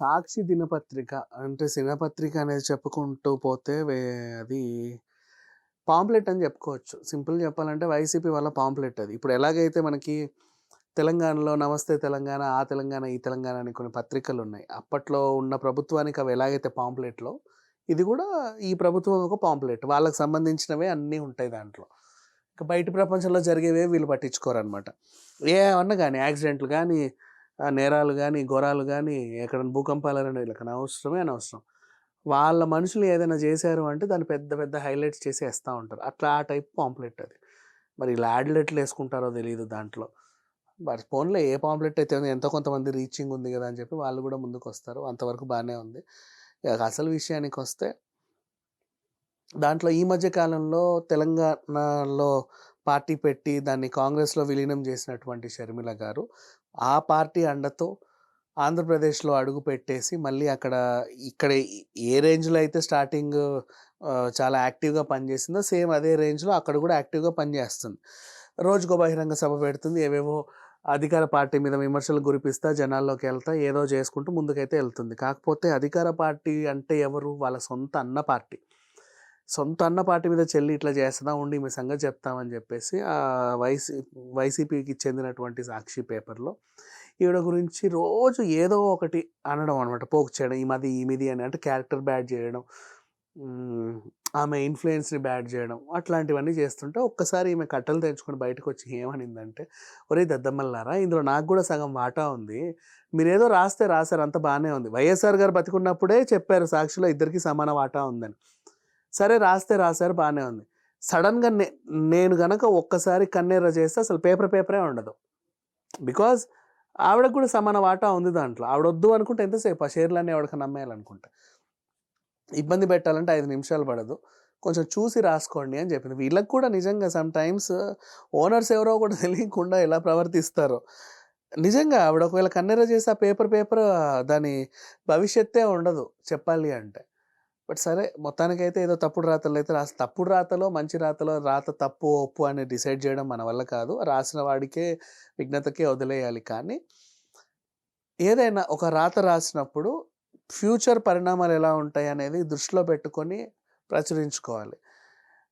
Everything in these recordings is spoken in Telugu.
సాక్షి దినపత్రిక అంటే దినపత్రిక అనేది చెప్పుకుంటూ పోతే అది పాంప్లెట్ అని చెప్పుకోవచ్చు. సింపుల్ చెప్పాలంటే వైసీపీ వల్ల పాంప్లెట్ అది. ఇప్పుడు ఎలాగైతే మనకి తెలంగాణలో నమస్తే తెలంగాణ ఆ తెలంగాణ ఈ తెలంగాణ అని కొన్ని పత్రికలు ఉన్నాయి. అప్పట్లో ఉన్న ప్రభుత్వానికి అవి ఎలాగైతే పాంప్లెట్లో ఇది కూడా ఈ ప్రభుత్వం ఒక పాంప్లెట్. వాళ్ళకి సంబంధించినవే అన్నీ ఉంటాయి దాంట్లో. ఇంకా బయట ప్రపంచంలో జరిగేవే వీళ్ళు పట్టించుకోరనమాట ఏమన్నా కానీ యాక్సిడెంట్లు కానీ నేరాలు కానీ ఘోరాలు కానీ ఎక్కడ భూకంపాలని వీళ్ళకి అనవసరమే అనవసరం. వాళ్ళ మనుషులు ఏదైనా చేశారు అంటే దాన్ని పెద్ద పెద్ద హైలైట్స్ చేసి వేస్తూ ఉంటారు. అట్లా ఆ టైప్ పాంప్లెట్ అది. మరి ఇలా యాడ్లెట్లు వేసుకుంటారో తెలియదు దాంట్లో. మరి ఫోన్లో ఏ పాంప్లెట్ అయితే ఉంది ఎంతో కొంతమంది రీచింగ్ ఉంది కదా అని చెప్పి వాళ్ళు కూడా ముందుకు వస్తారు అంతవరకు బాగానే ఉంది. ఇక అసలు విషయానికి వస్తే దాంట్లో ఈ మధ్య కాలంలో తెలంగాణలో పార్టీ పెట్టి దాన్ని కాంగ్రెస్లో విలీనం చేసినటువంటి షర్మిల గారు ఆ పార్టీ అండతో ఆంధ్రప్రదేశ్లో అడుగు పెట్టేసి మళ్ళీ అక్కడ ఇక్కడ ఏ రేంజ్లో అయితే స్టార్టింగ్ చాలా యాక్టివ్గా పనిచేసిందో సేమ్ అదే రేంజ్లో అక్కడ కూడా యాక్టివ్గా పనిచేస్తుంది. రోజుకో బహిరంగ సభ పెడుతుంది ఏవేవో అధికార పార్టీ మీద విమర్శలు గురిపిస్తా జనాల్లోకి వెళ్తా ఏదో చేసుకుంటూ ముందుకైతే వెళ్తుంది. కాకపోతే అధికార పార్టీ అంటే ఎవరు? వాళ్ళ సొంత అన్న పార్టీ. సొంత అన్న పార్టీ మీద చెల్లి ఇట్లా చేస్తుందా ఉండి మీ సంగతి చెప్తామని చెప్పేసి ఆ వైసీ వైసీపీకి చెందినటువంటి సాక్షి పేపర్లో ఈవిడ గురించి రోజు ఏదో ఒకటి అనడం అనమాట. పోక్ చేయడం ఈ మది ఈమిది అని అంటే క్యారెక్టర్ బ్యాడ్ చేయడం ఆమె ఇన్ఫ్లుయెన్స్ని బ్యాడ్ చేయడం అట్లాంటివన్నీ చేస్తుంటే ఒక్కసారి ఈమె కట్టలు తెంచుకొని బయటకు వచ్చి ఏమనిందంటే ఒరే దద్దమ్మల్లారా ఇందులో నాకు కూడా సగం వాటా ఉంది. మీరేదో రాస్తే రాశారు అంత బాగానే ఉంది. వైఎస్ఆర్ గారు బతికున్నప్పుడే చెప్పారు సాక్షిలో ఇద్దరికి సమాన వాటా ఉందని. సరే రాస్తే రాశారు బాగానే ఉంది. సడన్గా నే నేను గనక ఒక్కసారి కన్నెర్ర చేస్తే అసలు పేపర్ పేపరే ఉండదు. బికాజ్ ఆవిడకు కూడా సమాన వాటా ఉంది దాంట్లో. ఆవిడ వద్దు అనుకుంటే ఎంతసేపు? ఆ షేర్లన్నీ ఆవిడకి నమ్మేయాలనుకుంటే. ఇబ్బంది పెట్టాలంటే ఐదు నిమిషాలు పడదు. కొంచెం చూసి రాసుకోండి అని చెప్పింది. వీళ్ళకి కూడా నిజంగా సమ్ టైమ్స్ ఓనర్స్ ఎవరో కూడా తెలియకుండా ఎలా ప్రవర్తిస్తారో. నిజంగా ఆవిడ ఒకవేళ కన్నెర చేసి ఆ పేపర్ పేపర్ దాని భవిష్యత్తే ఉండదు చెప్పాలి అంటే. బట్ సరే మొత్తానికైతే ఏదో తప్పుడు రాతలు అయితే రాసి తప్పుడు రాతలో మంచి రాతలో రాత తప్పు ఒప్పు అని డిసైడ్ చేయడం మన వల్ల కాదు. రాసిన వాడికే విఘ్నతకే వదిలేయాలి. కానీ ఏదైనా ఒక రాత రాసినప్పుడు ఫ్యూచర్ పరిణామాలు ఎలా ఉంటాయి అనేది దృష్టిలో పెట్టుకొని ప్రచురించుకోవాలి.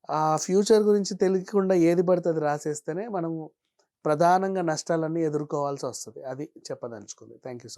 ఆ ఫ్యూచర్ గురించి తెలియకుండా ఏది పడుతుంది రాసేస్తేనే మనము ప్రధానంగా నష్టాలన్నీ ఎదుర్కోవాల్సి వస్తుంది. అది చెప్పదలుచుకుంది. Thank you so